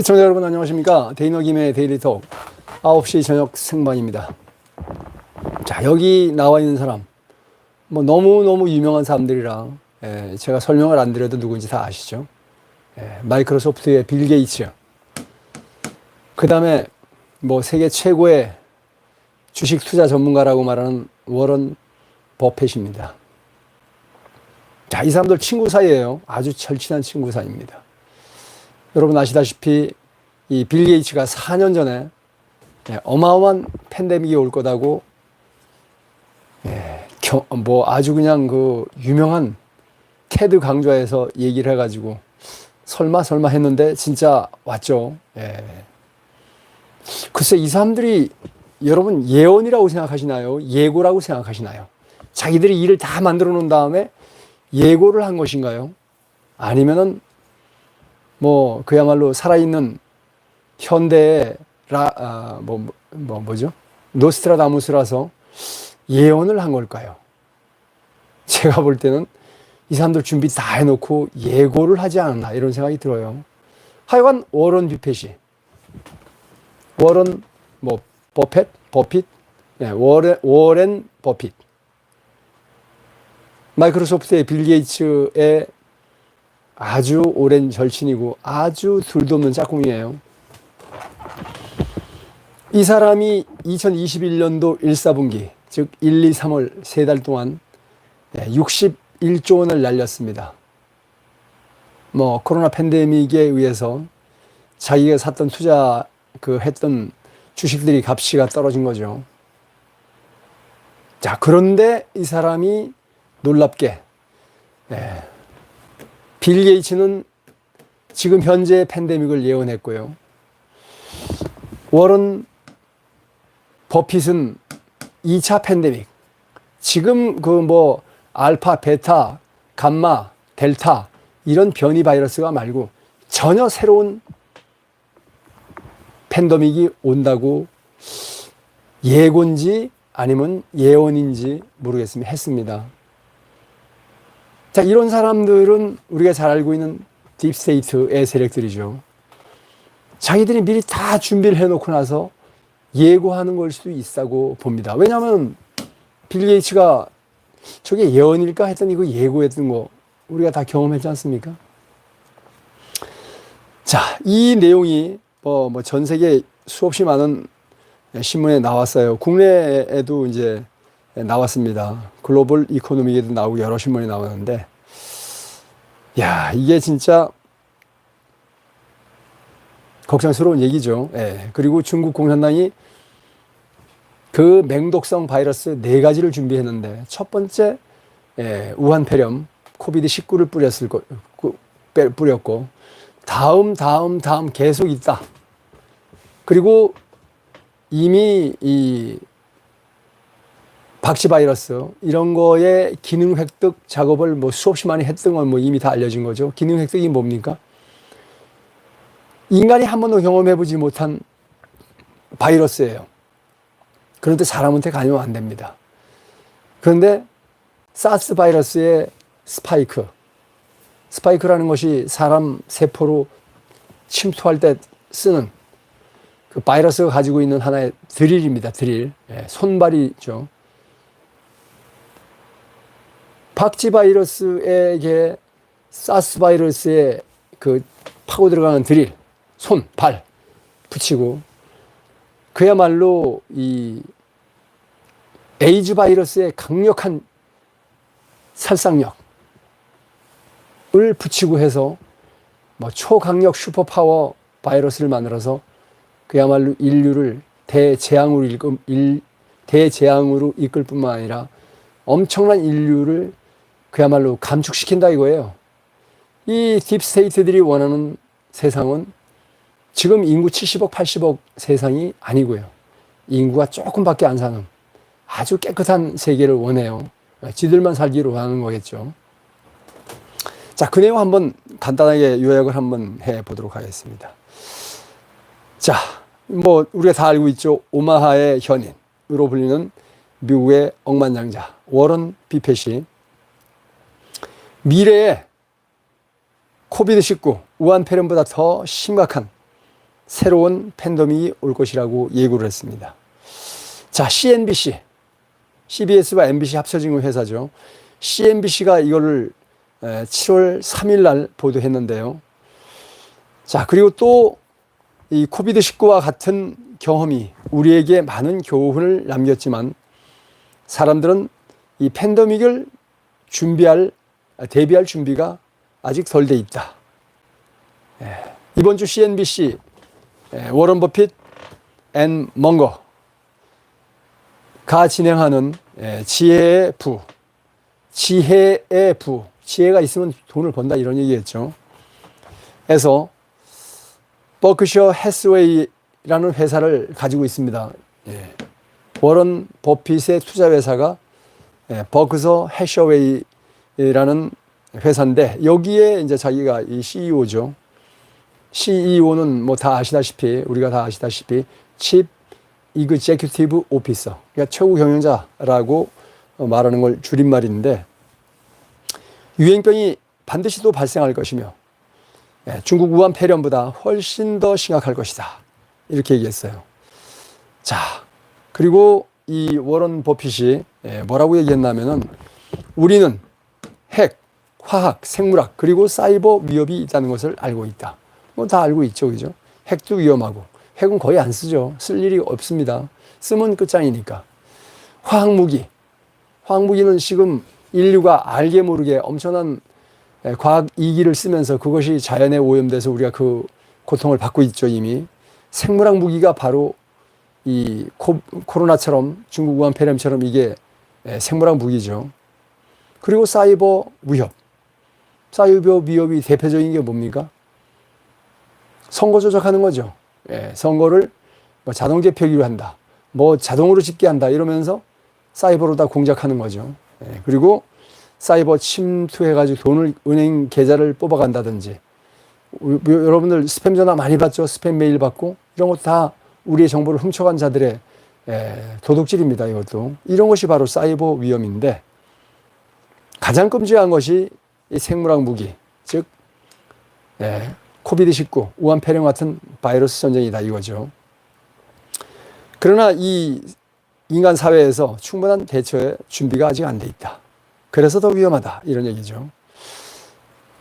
시청자 여러분 안녕하십니까? 데이너 김의 데일리톡. 9시 저녁 생방입니다. 자 여기 나와 있는 사람. 뭐 너무너무 유명한 사람들이랑 예, 제가 설명을 안 드려도 누군지 다 아시죠? 예, 마이크로소프트의 빌 게이츠. 그 다음에 뭐 세계 최고의 주식 투자 전문가라고 말하는 워런 버핏입니다. 자, 이 사람들 친구 사이예요. 아주 절친한 친구 사이입니다. 여러분 아시다시피 이 빌 게이츠가 4년 전에 예, 어마어마한 팬데믹이 올 거다고 예, 겨, 뭐 아주 그냥 그 유명한 테드 강좌에서 얘기를 해가지고 설마 설마 했는데 진짜 왔죠. 예. 글쎄 이 사람들이 여러분 예언이라고 생각하시나요? 예고라고 생각하시나요? 자기들이 일을 다 만들어 놓은 다음에 예고를 한 것인가요? 아니면은 뭐 그야말로 살아있는 현대의 라, 아, 뭐, 뭐, 뭐죠? 노스트라다무스라서 예언을 한 걸까요? 제가 볼 때는 이 사람들 준비 다 해놓고 예고를 하지 않았나 이런 생각이 들어요. 하여간 워런 뷔펫이 워런 뭐 버핏 버핏 네, 워렌 워렌 버핏 마이크로소프트의 빌 게이츠의 아주 오랜 절친이고 아주 둘도 없는 짝꿍이에요. 이 사람이 2021년도 1, 4분기, 즉 1, 2, 3월 세 달 동안 61조 원을 날렸습니다. 뭐 코로나 팬데믹에 의해서 자기가 샀던 투자 그 했던 주식들이 값이가 떨어진 거죠. 자, 그런데 이 사람이 놀랍게 네. 빌 게이츠는 지금 현재 팬데믹을 예언했고요. 워런 버핏은 2차 팬데믹. 지금 그 뭐 알파, 베타, 감마, 델타 이런 변이 바이러스가 말고 전혀 새로운 팬데믹이 온다고 예고인지 아니면 예언인지 모르겠습니다. 했습니다. 자, 이런 사람들은 우리가 잘 알고 있는 딥스테이트의 세력들이죠. 자기들이 미리 다 준비를 해놓고 나서 예고하는 걸 수도 있다고 봅니다. 왜냐하면 빌 게이츠가 저게 예언일까 했더니 이거 예고했던 거 우리가 다 경험했지 않습니까? 자, 이 내용이 뭐, 뭐전 세계 수없이 많은 신문에 나왔어요. 국내에도 이제 나왔습니다. 글로벌 이코노미에도 나오고 여러 신문이 나오는데, 야, 이게 진짜 걱정스러운 얘기죠. 예. 그리고 중국 공산당이 그 맹독성 바이러스 네 가지를 준비했는데, 첫 번째, 예, 우한 폐렴, 코비드 19를 뿌렸을 거, 뿌렸고, 다음, 다음, 다음 계속 있다. 그리고 이미 이 박쥐 바이러스 이런 거에 기능 획득 작업을 뭐 수없이 많이 했던 건 뭐 이미 다 알려진 거죠. 기능 획득이 뭡니까? 인간이 한 번도 경험해 보지 못한 바이러스예요. 그런데 사람한테 감염 안 됩니다. 그런데 사스 바이러스의 스파이크, 스파이크라는 것이 사람 세포로 침투할 때 쓰는 그 바이러스가 가지고 있는 하나의 드릴입니다. 드릴. 예, 손발이죠. 박쥐 바이러스에게 사스 바이러스에 그 파고 들어가는 드릴, 손, 발 붙이고 그야말로 이 에이즈 바이러스의 강력한 살상력을 붙이고 해서 뭐 초강력 슈퍼파워 바이러스를 만들어서 그야말로 인류를 대재앙으로 이끌, 일, 대재앙으로 이끌 뿐만 아니라 엄청난 인류를 그야말로 감축시킨다 이거예요. 이 딥스테이트들이 원하는 세상은 지금 인구 70억, 80억 세상이 아니고요. 인구가 조금밖에 안 사는 아주 깨끗한 세계를 원해요. 지들만 살기를 원하는 거겠죠. 자, 그 내용 한번 간단하게 요약을 한번 해 보도록 하겠습니다. 자, 뭐, 우리가 다 알고 있죠. 오마하의 현인으로 불리는 미국의 억만장자, 워런 비펫이 미래에 코비드19, 우한 폐렴보다 더 심각한 새로운 팬데믹이 올 것이라고 예고를 했습니다. 자, CNBC, CBS와 MBC 합쳐진 회사죠. CNBC가 이거를 7월 3일 날 보도했는데요. 자, 그리고 또 이 코비드 19와 같은 경험이 우리에게 많은 교훈을 남겼지만 사람들은 이 팬데믹을 준비할 대비할 준비가 아직 덜 돼 있다. 예, 이번 주 CNBC 예, 워런 버핏 앤 멍거가 진행하는 예, 지혜의 부, 지혜의 부, 지혜가 있으면 돈을 번다 이런 얘기했죠. 에서 버크셔 해스웨이라는 회사를 가지고 있습니다. 예. 워런 버핏의 투자 회사가 예, 버크서 해셔웨이 라는 회사인데 여기에 이제 자기가 이 CEO죠. CEO는 뭐 다 아시다시피 우리가 다 아시다시피 칩 이그제큐티브 오피서 그러니까 최고 경영자라고 말하는 걸 줄임말인데 유행병이 반드시 또 발생할 것이며 예, 중국 우한 폐렴보다 훨씬 더 심각할 것이다 이렇게 얘기했어요. 자 그리고 이 워런 버핏이 예, 뭐라고 얘기했냐면은 우리는 핵, 화학, 생물학 그리고 사이버 위협이 있다는 것을 알고 있다. 뭐 다 알고 있죠, 그죠? 핵도 위험하고 핵은 거의 안 쓰죠. 쓸 일이 없습니다. 쓰면 끝장이니까. 화학 무기, 화학 무기는 지금 인류가 알게 모르게 엄청난 예, 과학 이기를 쓰면서 그것이 자연에 오염돼서 우리가 그 고통을 받고 있죠, 이미. 생물학 무기가 바로 이 코, 코로나처럼 중국 우한 폐렴처럼 이게 예, 생물학 무기죠. 그리고 사이버 위협. 사이버 위협이 대표적인 게 뭡니까? 선거 조작하는 거죠. 예, 선거를 뭐 자동 개표기로 한다. 뭐 자동으로 집계한다. 이러면서 사이버로 다 공작하는 거죠. 예, 그리고 사이버 침투해가지고 돈을 은행 계좌를 뽑아간다든지. 우- 여러분들 스팸 전화 많이 받죠? 스팸 메일 받고. 이런 것도 다 우리의 정보를 훔쳐간 자들의 에, 도둑질입니다. 이것도 이런 것이 바로 사이버 위험인데 가장 끔찍한 것이 이 생물학 무기, 즉 에, 코비드 19, 우한 폐렴 같은 바이러스 전쟁이다 이거죠. 그러나 이 인간 사회에서 충분한 대처의 준비가 아직 안 돼 있다. 그래서 더 위험하다 이런 얘기죠.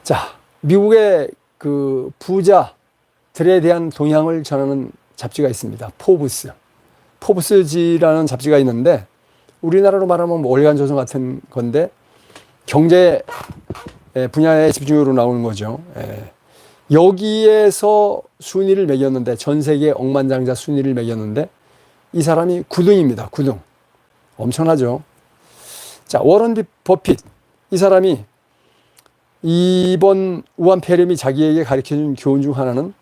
자, 미국의 그 부자들에 대한 동향을 전하는 잡지가 있습니다. 포브스. 포브스지라는 잡지가 있는데 우리나라로 말하면 뭐 월간 조선 같은 건데 경제 분야의 집중적으로 나오는 거죠. 예. 여기에서 순위를 매겼는데 전 세계 억만장자 순위를 매겼는데 이 사람이 9등입니다. 9등. 엄청나죠. 자, 워런 비 버핏. 이 사람이 이번 우한 폐렴이 자기에게 가르쳐 준 교훈 중 하나는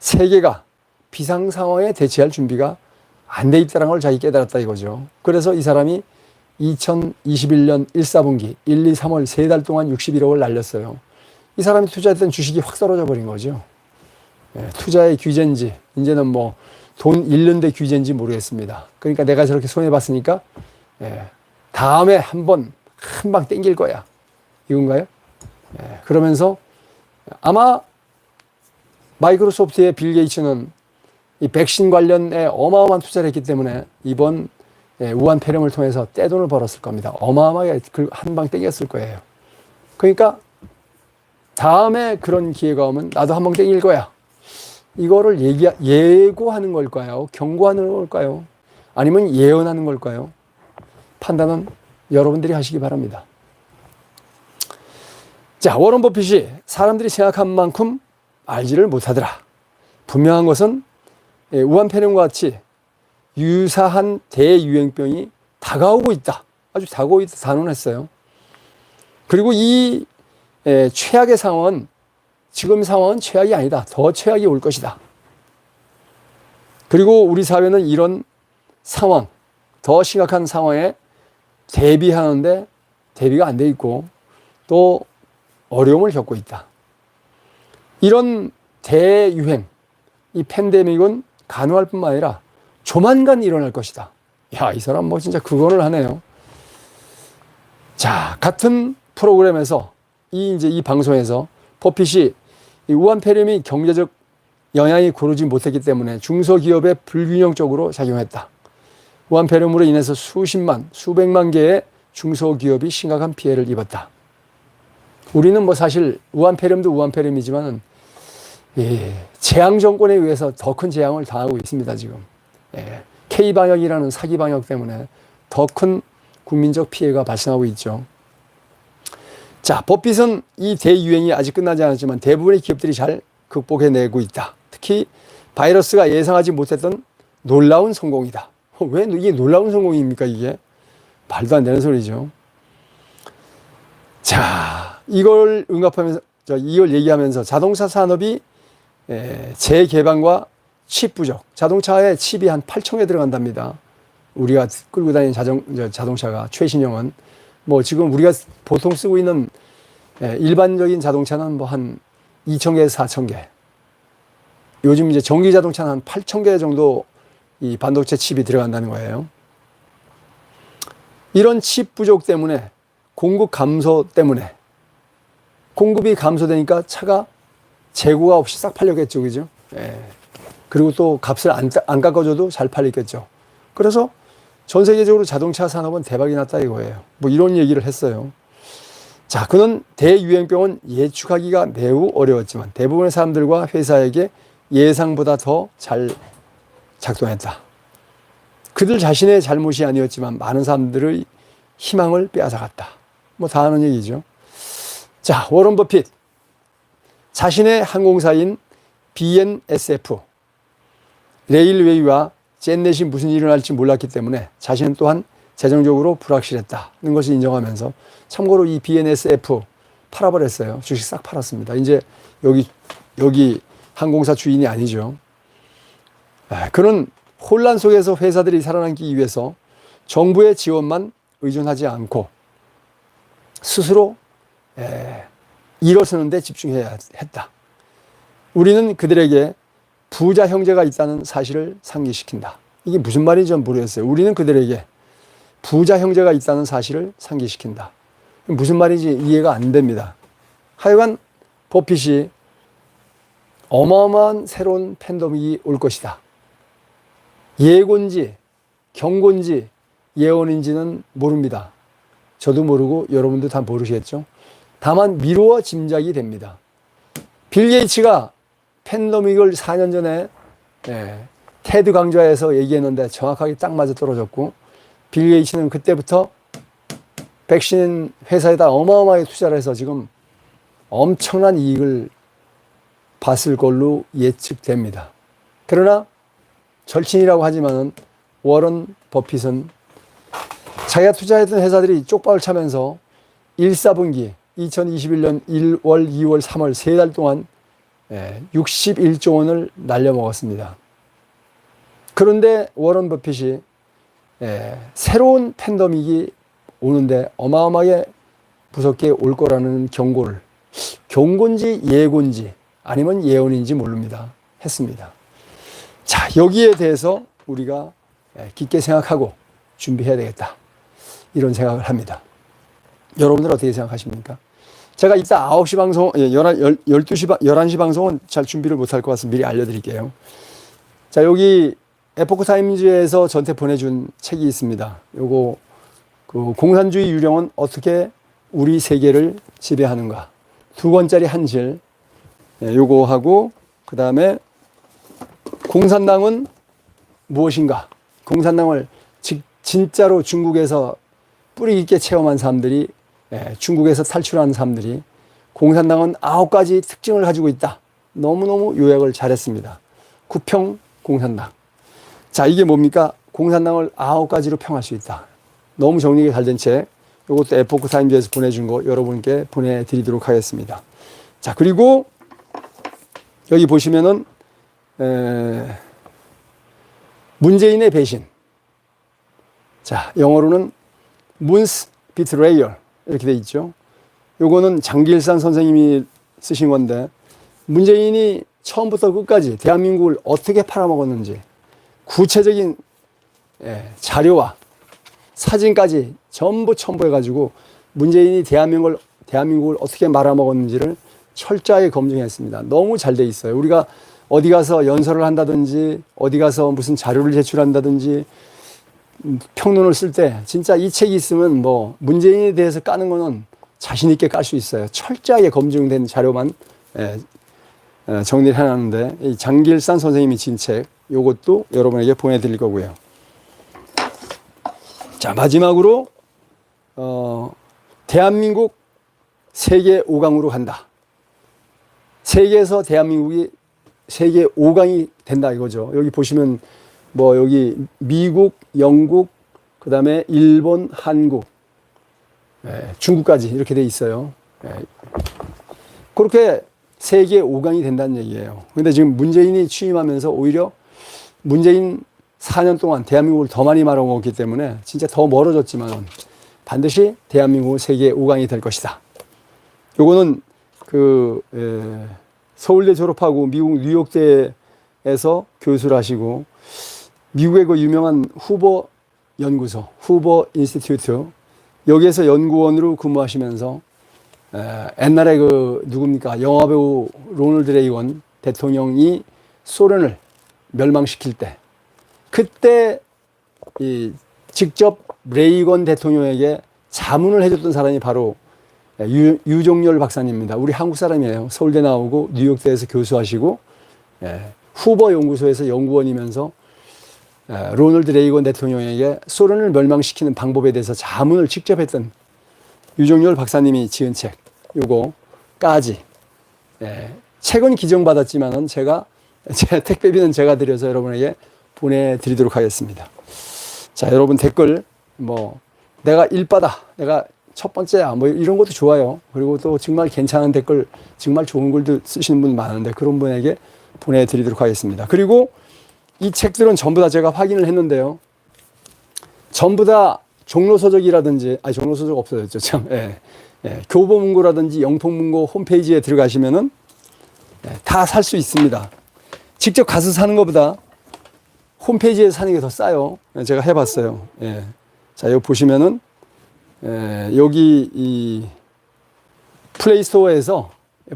세계가 비상 상황에 대처할 준비가 안 돼 있다는 걸 자기 깨달았다 이거죠. 그래서 이 사람이 2021년 1, 4분기 1, 2, 3월 세 달 동안 61억을 날렸어요. 이 사람이 투자했던 주식이 확 떨어져 버린 거죠. 예, 투자의 규제인지 이제는 뭐 돈 잃는 데 규제인지 모르겠습니다. 그러니까 내가 저렇게 손해 봤으니까 예, 다음에 한번 한 방 땡길 거야. 이건가요? 예, 그러면서 아마 마이크로소프트의 빌 게이츠는 이 백신 관련에 어마어마한 투자를 했기 때문에 이번 예, 우한 폐렴을 통해서 떼돈을 벌었을 겁니다. 어마어마하게 한방 땡겼을 거예요. 그러니까 다음에 그런 기회가 오면 나도 한방 땡길 거야. 이거를 얘기, 예고하는 걸까요? 경고하는 걸까요? 아니면 예언하는 걸까요? 판단은 여러분들이 하시기 바랍니다. 자, 워런 버핏이 사람들이 생각한 만큼 알지를 못하더라. 분명한 것은 예, 우한 폐렴과 같이 유사한 대유행병이 다가오고 있다. 아주 다가오고 있다 단언했어요. 그리고 이 에, 최악의 상황은 지금 상황은 최악이 아니다. 더 최악이 올 것이다. 그리고 우리 사회는 이런 상황, 더 심각한 상황에 대비하는데 대비가 안 돼 있고 또 어려움을 겪고 있다. 이런 대유행, 이 팬데믹은 간호할 뿐만 아니라 조만간 일어날 것이다. 야, 이 사람 뭐 진짜 그거를 하네요. 자, 같은 프로그램에서 이 이제 이 방송에서 버핏이 이 우한 폐렴이 경제적 영향이 고르지 못했기 때문에 중소기업에 불균형적으로 작용했다. 우한 폐렴으로 인해서 수십만, 수백만 개의 중소기업이 심각한 피해를 입었다. 우리는 뭐 사실 우한 폐렴도 우한 폐렴이지만 예, 재앙 정권에 의해서 더 큰 재앙을 당하고 있습니다 지금. 예, K 방역이라는 사기 방역 때문에 더 큰 국민적 피해가 발생하고 있죠. 자, 법빗은 이 대유행이 아직 끝나지 않았지만 대부분의 기업들이 잘 극복해내고 있다. 특히 바이러스가 예상하지 못했던 놀라운 성공이다. 어, 왜 이게 놀라운 성공입니까, 이게? 말도 안 되는 소리죠. 자, 이걸 응합하면서, 저, 이걸 얘기하면서 자동차 산업이 에, 재개방과 칩 부족. 자동차에 칩이 한 8천 개 들어간답니다. 우리가 끌고 다니는 저, 자동차가 최신형은 뭐 지금 우리가 보통 쓰고 있는 예, 일반적인 자동차는 뭐 한 2천 개에서 4천 개. 요즘 이제 전기 자동차는 한 8천 개 정도 이 반도체 칩이 들어간다는 거예요. 이런 칩 부족 때문에 공급 감소 때문에 공급이 감소되니까 차가 재고가 없이 싹 팔렸겠죠, 그죠? 예. 그리고 또 값을 안, 따- 안 깎아줘도 잘 팔렸겠죠. 그래서 전 세계적으로 자동차 산업은 대박이 났다 이거예요. 뭐 이런 얘기를 했어요. 자, 그는 대유행병은 예측하기가 매우 어려웠지만 대부분의 사람들과 회사에게 예상보다 더 잘 작동했다. 그들 자신의 잘못이 아니었지만 많은 사람들의 희망을 빼앗아갔다. 뭐 다 아는 얘기죠. 자, 워런 버핏. 자신의 항공사인 BNSF, 레일웨이와 젠넷이 무슨 일이 일어날지 몰랐기 때문에 자신은 또한 재정적으로 불확실했다는 것을 인정하면서 참고로 이 BNSF 팔아버렸어요. 주식 싹 팔았습니다. 이제 여기, 여기 항공사 주인이 아니죠. 아, 그는 혼란 속에서 회사들이 살아남기 위해서 정부의 지원만 의존하지 않고 스스로 에, 일어서는 데 집중해야 했다. 우리는 그들에게 부자 형제가 있다는 사실을 상기시킨다. 이게 무슨 말인지 전 모르겠어요. 우리는 그들에게 부자 형제가 있다는 사실을 상기시킨다. 무슨 말인지 이해가 안 됩니다. 하여간 버핏이 어마어마한 새로운 팬데믹이 올 것이다. 예고인지 경고인지 예언인지는 모릅니다. 저도 모르고 여러분도 다 모르시겠죠? 다만 미루어 짐작이 됩니다. 빌 게이츠가 팬데믹을 4년 전에 예, 테드 강좌에서 얘기했는데 정확하게 딱 맞아 떨어졌고 빌 게이츠는 그때부터 백신 회사에다 어마어마하게 투자를 해서 지금 엄청난 이익을 봤을 걸로 예측됩니다. 그러나 절친이라고 하지만은 워런 버핏은 자기가 투자했던 회사들이 쪽박을 차면서 1, 4분기 2021년 1월, 2월, 3월 세 달 동안 61조 원을 날려먹었습니다. 그런데 워런 버핏이 예, 새로운 팬데믹이 오는데 어마어마하게 무섭게 올 거라는 경고를 경고인지 예고인지 아니면 예언인지 모릅니다. 했습니다. 자, 여기에 대해서 우리가 예, 깊게 생각하고 준비해야 되겠다. 이런 생각을 합니다. 여러분들 어떻게 생각하십니까? 제가 이따 9시 방송, 예, 11, 12시, 11시 방송은 잘 준비를 못할 것 같아서 미리 알려드릴게요. 자, 여기 에포크 타임즈에서 저한테 보내준 책이 있습니다. 요거, 그 공산주의 유령은 어떻게 우리 세계를 지배하는가. 두 권짜리 한 질, 예, 요거 하고, 그 다음에 공산당은 무엇인가. 공산당을 직, 진짜로 중국에서 뿌리 깊게 체험한 사람들이 예, 중국에서 탈출한 사람들이 공산당은 아홉 가지 특징을 가지고 있다. 너무너무 요약을 잘했습니다. 구평 공산당. 자, 이게 뭡니까? 공산당을 아홉 가지로 평할 수 있다. 너무 정리가 잘 된 책. 이것도 에포크 타임즈에서 보내준 거 여러분께 보내드리도록 하겠습니다. 자, 그리고 여기 보시면은, 에, 문재인의 배신. 자, 영어로는 문스 비트레이얼 이렇게 돼 있죠. 요거는 장길산 선생님이 쓰신 건데 문재인이 처음부터 끝까지 대한민국을 어떻게 팔아먹었는지 구체적인 예, 자료와 사진까지 전부 첨부해가지고 문재인이 대한민국을 대한민국을 어떻게 말아먹었는지를 철저하게 검증했습니다. 너무 잘 돼 있어요. 우리가 어디 가서 연설을 한다든지 어디 가서 무슨 자료를 제출한다든지 음, 평론을 쓸 때 진짜 이 책이 있으면 뭐 문재인에 대해서 까는 거는 자신 있게 깔 수 있어요. 철저하게 검증된 자료만 예, 어, 정리를 해놨는데 이 장길산 선생님이 진 책 요것도 여러분에게 보내드릴 거고요. 자 마지막으로 어, 대한민국 세계 5강으로 간다. 세계에서 대한민국이 세계 5강이 된다 이거죠. 여기 보시면 뭐 여기 미국, 영국, 그 다음에 일본, 한국, 예, 중국까지 이렇게 돼 있어요. 예. 그렇게 세계 5강이 된다는 얘기예요. 근데 지금 문재인이 취임하면서 오히려 문재인 4년 동안 대한민국을 더 많이 말아먹었기 때문에 진짜 더 멀어졌지만 반드시 대한민국은 세계 5강이 될 것이다. 요거는 그 에, 서울대 졸업하고 미국 뉴욕대에서 교수를 하시고 미국의 그 유명한 후보 연구소, 후보 인스티튜트 여기에서 연구원으로 근무하시면서 에, 옛날에 그 누굽니까 영화 배우 로널드 레이건 대통령이 소련을 멸망시킬 때 그때 이 직접 레이건 대통령에게 자문을 해줬던 사람이 바로 유, 유종열 박사님입니다. 우리 한국 사람이에요. 서울대 나오고 뉴욕대에서 교수하시고 예, 후보 연구소에서 연구원이면서 예, 로널드 레이건 대통령에게 소련을 멸망시키는 방법에 대해서 자문을 직접 했던 유종열 박사님이 지은 책 요거까지 예, 책은 기정받았지만은 제가 제 택배비는 제가 드려서 여러분에게 보내드리도록 하겠습니다. 자 여러분 댓글 뭐 내가 일바다 내가 첫 번째야 뭐 이런 것도 좋아요. 그리고 또 정말 괜찮은 댓글 정말 좋은 글도 쓰시는 분 많은데 그런 분에게 보내드리도록 하겠습니다. 그리고 이 책들은 전부 다 제가 확인을 했는데요. 전부 다 종로서적이라든지 아니 종로서적 없어졌죠 참. 예. 예. 교보문고라든지 영통문고 홈페이지에 들어가시면은 예, 다살 수 있습니다. 직접 가서 사는 것보다 홈페이지에 사는 게 더 싸요. 예, 제가 해봤어요. 예. 자, 여기 보시면은 에, 여기 이 플레이스토어에서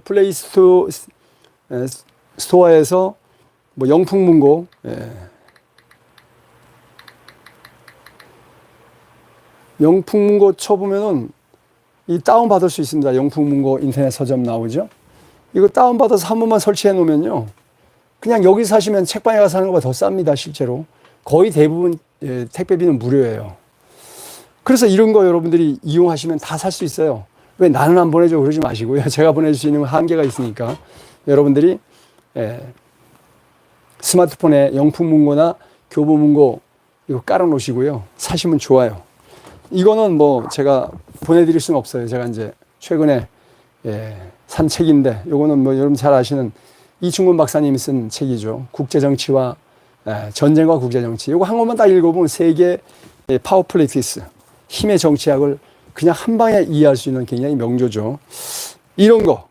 플레이스토어 에, 스토어에서 뭐 영풍문고 예. 영풍문고 쳐보면은 이 다운 받을 수 있습니다. 영풍문고 인터넷 서점 나오죠. 이거 다운 받아서 한 번만 설치해 놓으면요. 그냥 여기 사시면 책방에 가서 사는 것보다 더 쌉니다. 실제로 거의 대부분 예, 택배비는 무료예요. 그래서 이런 거 여러분들이 이용하시면 다 살 수 있어요. 왜 나는 안 보내줘 그러지 마시고요. 제가 보내줄 수 있는 한계가 있으니까 여러분들이 예, 스마트폰에 영풍문고나 교보 문고 이거 깔아 놓으시고요. 사시면 좋아요. 이거는 뭐 제가 보내드릴 수는 없어요. 제가 이제 최근에 예, 산 책인데 이거는 뭐 여러분 잘 아시는 이충근 박사님이 쓴 책이죠. 국제정치와 예, 전쟁과 국제정치. 이거 한 권만 딱 읽어보면 세계 예, 파워플레이티스 힘의 정치학을 그냥 한 방에 이해할 수 있는 굉장히 명조죠. 이런 거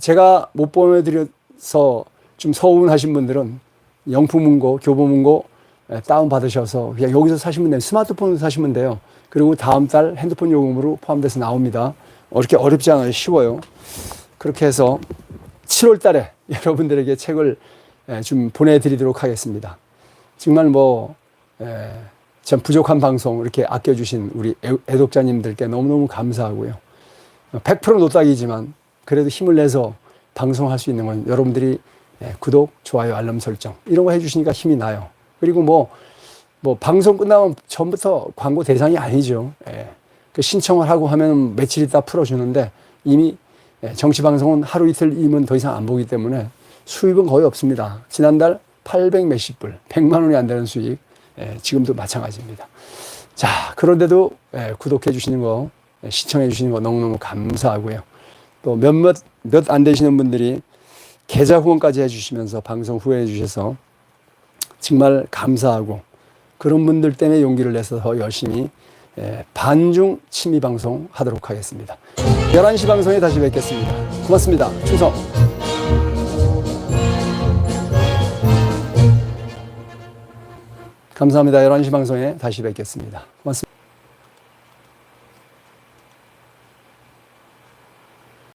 제가 못 보내드려서 좀 서운하신 분들은 영풍문고, 교보문고 다운 받으셔서 그냥 여기서 사시면 돼요. 스마트폰으로 사시면 돼요. 그리고 다음 달 핸드폰 요금으로 포함돼서 나옵니다. 이렇게 어렵지 않아요. 쉬워요. 그렇게 해서 7월 달에 여러분들에게 책을 좀 보내드리도록 하겠습니다. 정말 뭐, 참 부족한 방송 이렇게 아껴주신 우리 애- 애독자님들께 너무너무 감사하고요. 100% 노딱이지만 그래도 힘을 내서 방송할 수 있는 건 여러분들이 예, 구독, 좋아요, 알람 설정 이런 거 해주시니까 힘이 나요. 그리고 뭐, 뭐 방송 끝나면 전부터 광고 대상이 아니죠. 예. 그 신청을 하고 하면 며칠 있다 풀어주는데 이미 예, 정치 방송은 하루 이틀이면 더 이상 안 보기 때문에 수입은 거의 없습니다. 지난달 800 몇십 불, 100만 원이 안 되는 수익. 예, 지금도 마찬가지입니다. 자, 그런데도 예, 구독해 주시는 거, 예, 시청해 주시는 거 너무너무 감사하고요. 또 몇몇, 몇 안 되시는 분들이 계좌 후원까지 해주시면서 방송 후원해 주셔서 정말 감사하고 그런 분들 때문에 용기를 내서 더 열심히 예, 반중 취미 방송 하도록 하겠습니다. 11시 방송에 다시 뵙겠습니다. 고맙습니다. 충성! 감사합니다. 11시 방송에 다시 뵙겠습니다. 고맙습니다.